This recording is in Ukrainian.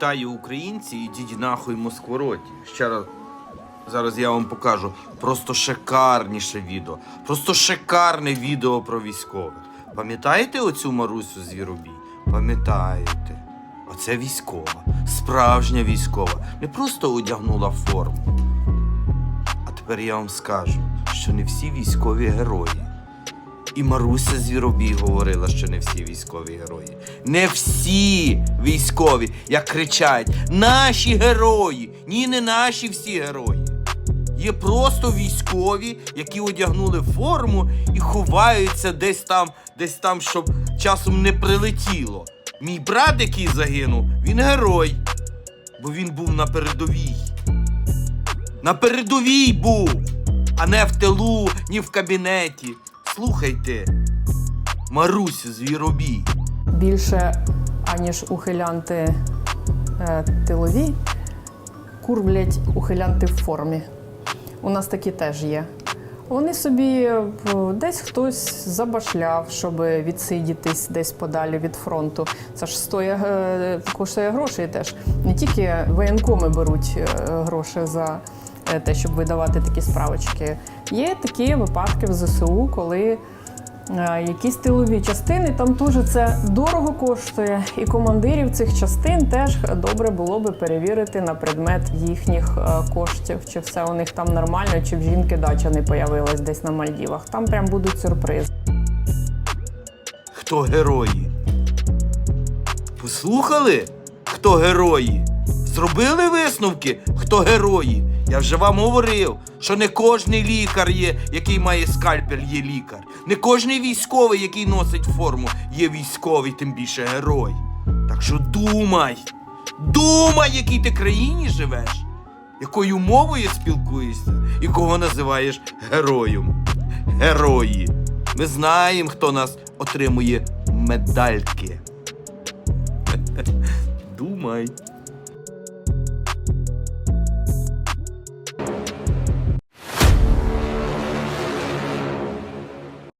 Вітаю українці, ідіть нахуй Москвороті. Ще раз. Зараз я вам покажу просто шикарніше відео. Просто шикарне відео про військових. Пам'ятаєте оцю Марусю Звіробій? Пам'ятаєте? Оце військова, справжня військова. Не просто одягнула форму. А тепер я вам скажу, що не всі військові герої. І Маруся Звіробій говорила, що не всі військові герої. Не всі військові, як кричать, наші герої. Ні, не наші всі герої. Є просто військові, які одягнули форму і ховаються десь там, десь там, щоб часом не прилетіло. Мій брат, який загинув, він герой, бо він був на передовій. На передовій був, а не в тилу, ні в кабінеті. Слухайте, Марусю Звіробій. більше, аніж ухилянти е, тилові, курблять ухилянти в формі. У нас такі теж є. Вони собі е, десь хтось забашляв, щоб відсидітись десь подалі від фронту. Це ж стоїть, е, коштує грошей теж. Не тільки воєнкоми беруть е, гроші за те, щоб видавати такі справочки. Є такі випадки в ЗСУ, коли Е, якісь тилові частини, там теж це дорого коштує. І командирів цих частин теж добре було би перевірити на предмет їхніх е, коштів, чи все у них там нормально, чи в жінки дача не появилась десь на Мальдівах. Там прям будуть сюрпризи. Хто герої? Послухали, хто герої? Зробили висновки, хто герої? Я вже вам говорив, що не кожний лікар є, який має скальпель, є лікар. Не кожний військовий, який носить форму, є військовий, тим більше герой. Так що думай, думай, якій ти країні живеш, якою мовою спілкуєшся і кого називаєш героєм. Герої. Ми знаємо, хто нас отримує медальки. Думай.